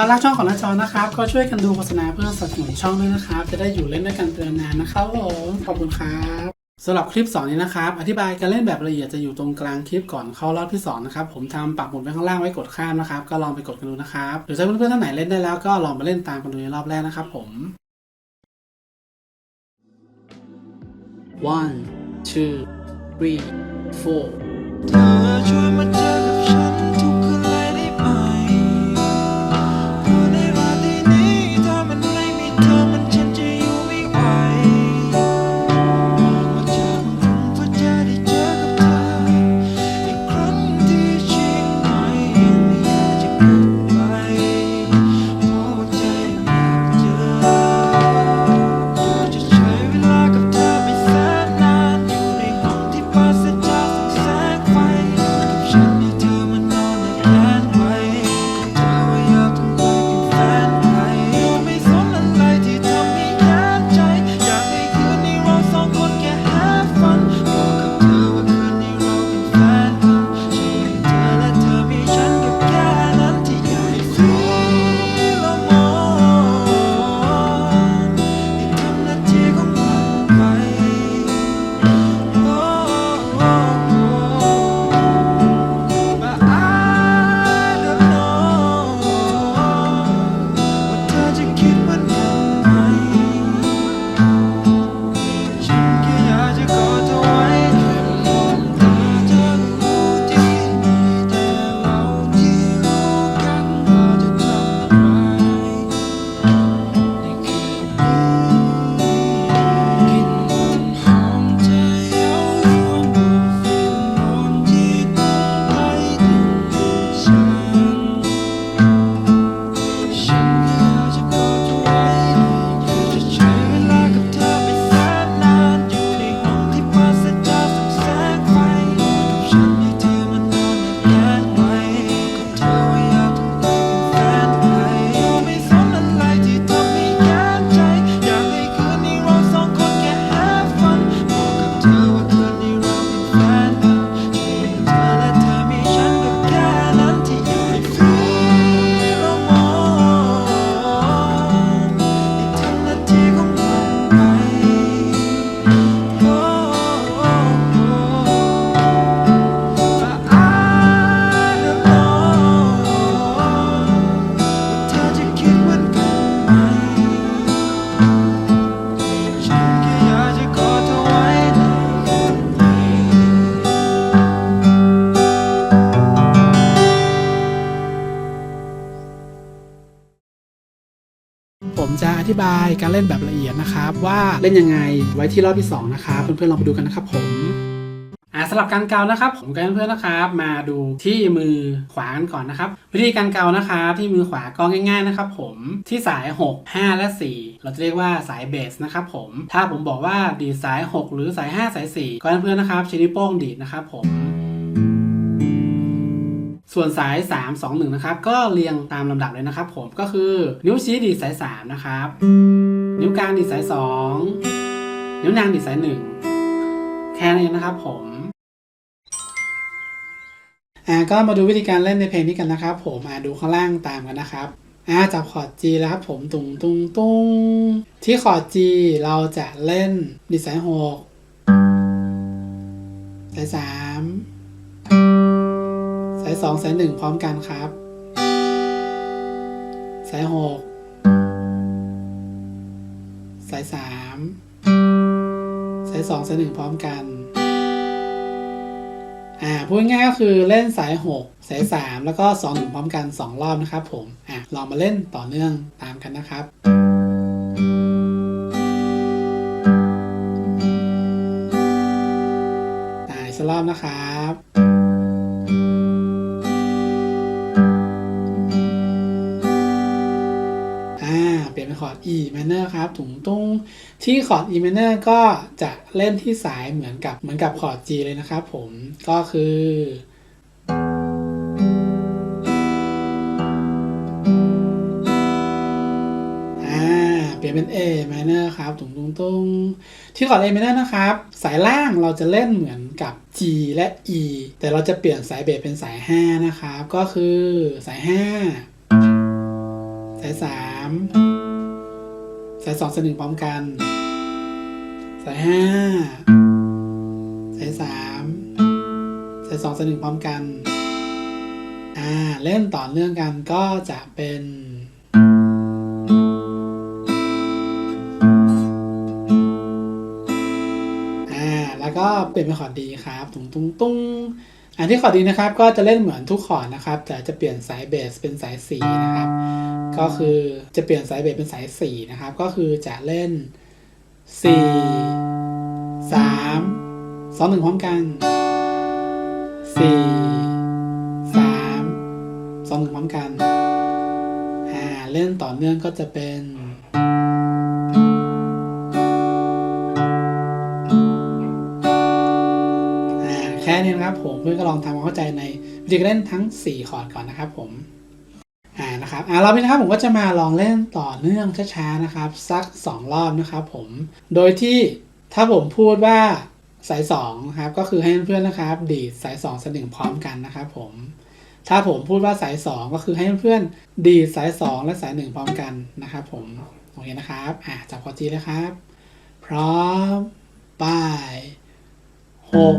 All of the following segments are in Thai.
ารักช่องของน้าจอนะครับ ก็ช่วยกันดูโฆษณาเพื่อสนับสนุนช่องด้วยนะครับ จะได้อยู่เล่นด้วยกันเป็นนานนะครับผมขอบคุณครับสำหรับคลิปสอนนี้นะครับ อธิบายการเล่นแบบละเอียดจะอยู่ตรงกลางคลิปก่อนเข้ารอบที่สองนะครับ ผมทำปักหมุดไว้ข้างล่างไว้กดข้ามนะครับ ก็ลองไปกดกันดูนะครับ หรือถ้าเพื่อนๆท่านไหนเล่นได้แล้วก็ลองมาเล่นตามกันดูในรอบแรกนะครับผม one two three four ธิบายการเล่นแบบละเอียดนะครับ ว่าเล่นยังไงไว้ที่รอบที่ 2 นะครับเพื่อนๆลองไปดูกันนะครับผมอ่าสำหรับการเกานะครับ ผมกับเพื่อนๆนะครับ มาดูที่มือขวากันก่อนนะครับ วิธีการเกานะครับที่มือขวาก็ง่ายๆนะครับ ผมที่สาย 6 5 และ 4 เราจะเรียกว่าสายเบสนะครับผมถ้าผมบอกว่าดีดสาย 6 หรือสาย 5 สาย 4ก็เพื่อนๆนะครับใช้นิ้วโป้งดีดนะครับผม ส่วนสาย 3 2 1 นะครับ ก็เรียงตามลำดับเลยนะครับผมก็คือนิ้วชี้ดีดสาย 3 นะครับ นิ้วกลางดีดสาย 2 นิ้วนางดีดสาย 1 แค่นั้นเองนะครับผมอ่าก็มาดูวิธีการเล่นในเพลงนี้กันนะครับ ผมอ่าดูข้างล่างตามกันนะครับอ่าจับคอร์ด G แล้วครับผมตุงตุงตุงที่คอร์ด G เราจะเล่นดีดสาย 6 สาย 3ายสองสายหนึ่งพร้อมกันครับ สายหกสายสามสายสองสายหนึ่งพร้อมกันอ่าพูดง่ายก็คือเล่นสายหกสายสามแล้วก็สองหนึ่งพร้อมกันสองรอบนะครับผมอะลองมาเล่นต่อเนื่องตามกันนะครับอ่าอีกสักรอบนะครับ คอร์ด E minor ครับถุงตุ้งที่คอร์ด E minor ก็จะเล่นที่สายเหมือนกับเหมือนกับคอร์ด G เลยนะครับผมก็คืออ่าเปลี่ยนเป็น A minor ครับตุงตุงตุงที่คอร์ด A minor นะครับ สายล่างเราจะเล่นเหมือนกับ G และ E แต่เราจะเปลี่ยนสายเบสเป็นสาย 5 นะครับ ก็คือสาย 5 สาย 3 สายสองสายหนึ่งพร้อมกัน สายห้าสายสามสายสองสายหนึ่งพร้อมกัน อ่า เล่นต่อเนื่องกันก็จะเป็นอ่าแล้วก็เปลี่ยนเป็นคอร์ดดีครับตุ้งตุ้งตุ้งอันที่คอร์ดดีนะครับ ก็จะเล่นเหมือนทุกคอร์ดนะครับ แต่จะเปลี่ยนสายเบสเป็นสายสีนะครับ ก็คือจะเปลี่ยนสายเบสเป็นสายสี่นะครับ ก็คือจะเล่นสี่สามสองหนึ่งพร้อมกันสี่สามสองหนึ่งพร้อมกันอ่าเล่นต่อเนื่องก็จะเป็นแค่นี้นะครับผมเพื่อนก็ลองทำความเข้าใจในวิธีการเล่นทั้ง 4 คอร์ดก่อนนะครับผม นะครับอ่ารอบนี้นะครับผมก็จะมาลองเล่นต่อเนื่องช้าๆนะครับ สัก 2 รอบนะครับผมโดยที่ถ้าผมพูดว่าสาย2ครับก็คือให้เพื่อนๆนะครับ ดีดสาย2สายหนึ่งพร้อมกันนะครับผมถ้าผมพูดว่าสาย 2 ก็คือให้เพื่อนๆดีดสาย 2 และสาย 1 พร้อมกันนะครับผมโอเคนะครับอ่าจับคอจีเลยครับ พร้อมไป้ายหก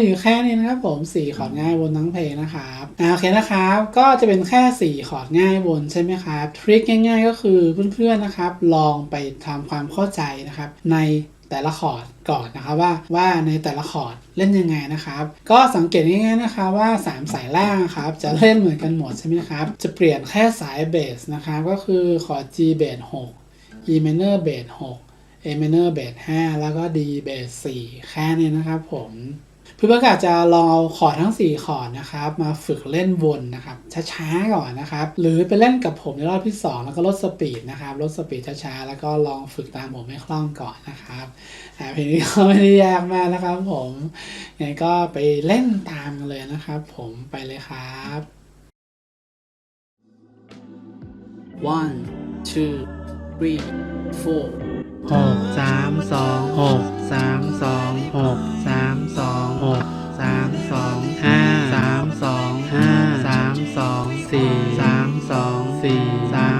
มีอยู่แค่นี้นะครับผมสี่คอร์ดง่ายวนทั้งเพลงนะครับอ่าโอเคนะครับก็จะเป็นแค่สี่คอร์ดง่ายวนใช่ไหมครับทริคง่ายๆ ก็คือเพื่อนๆนะครับ ลองไปทำความเข้าใจนะครับในแต่ละคอร์ดก่อนนะครับว่าว่าในแต่ละคอร์ดเล่นยังไงนะครับ ก็สังเกตง่ายๆนะครับว่า 3 สายล่างครับจะเล่นเหมือนกันหมดใช่ไหมครับ จะเปลี่ยนแค่สายเบสนะครับก็คือคอร์ด G เบส6 E minor เบส6 A minor เบส5แล้วก็ D เบส4แค่นี้นะครับผม พื่อนๆก็อาจจะลองเอาคอร์ดทั้ง 4 คอร์ดนะครับ มาฝึกเล่นวนนะครับ ช้าๆก่อนนะครับ หรือไปเล่นกับผมในรอบที่ 2 แล้วก็ลดสปีดนะครับ ลดสปีดช้าๆ แล้วก็ลองฝึกตามผมให้คล่องก่อนนะครับอ่าเพลงนี้ก็ไม่ได้ยากมากนะครับ ผมยังไงก็ไปเล่นตามกันเลยนะครับ ผมไปเลยครับ one two three four หกสามสองหกสามสองหกสามสองหกสามสองห้าสามสองห้าสามสองสี่สามสองสี่สาม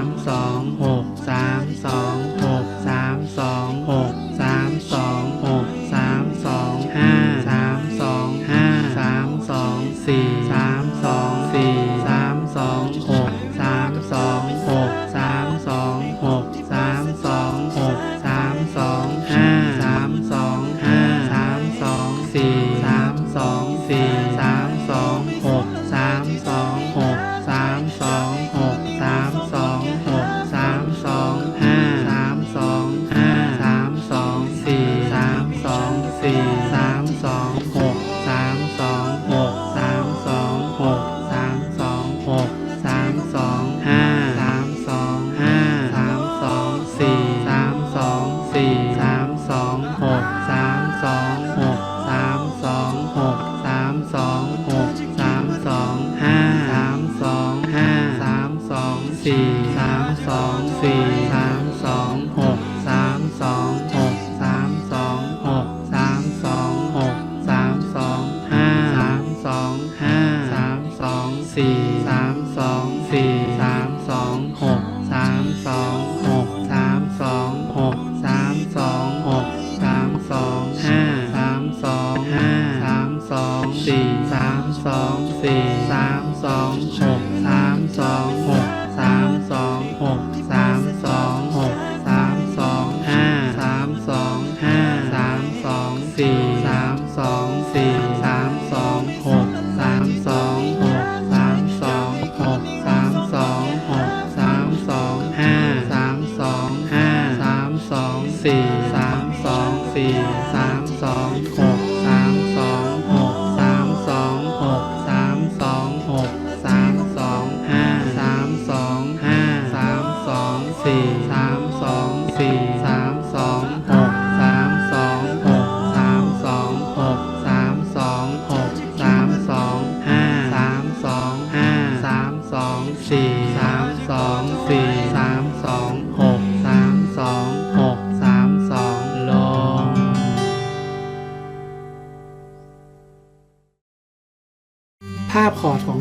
สามสองหกสามสองหกสามสองหกสามสองหกสามสองห้าสามสองห้าสามสองสี่สามสองสี่สามสองหกสามสองหกสามสองหกสามสองหกสามสองห้าสามสองห้าสามสองสี่สามสองสี่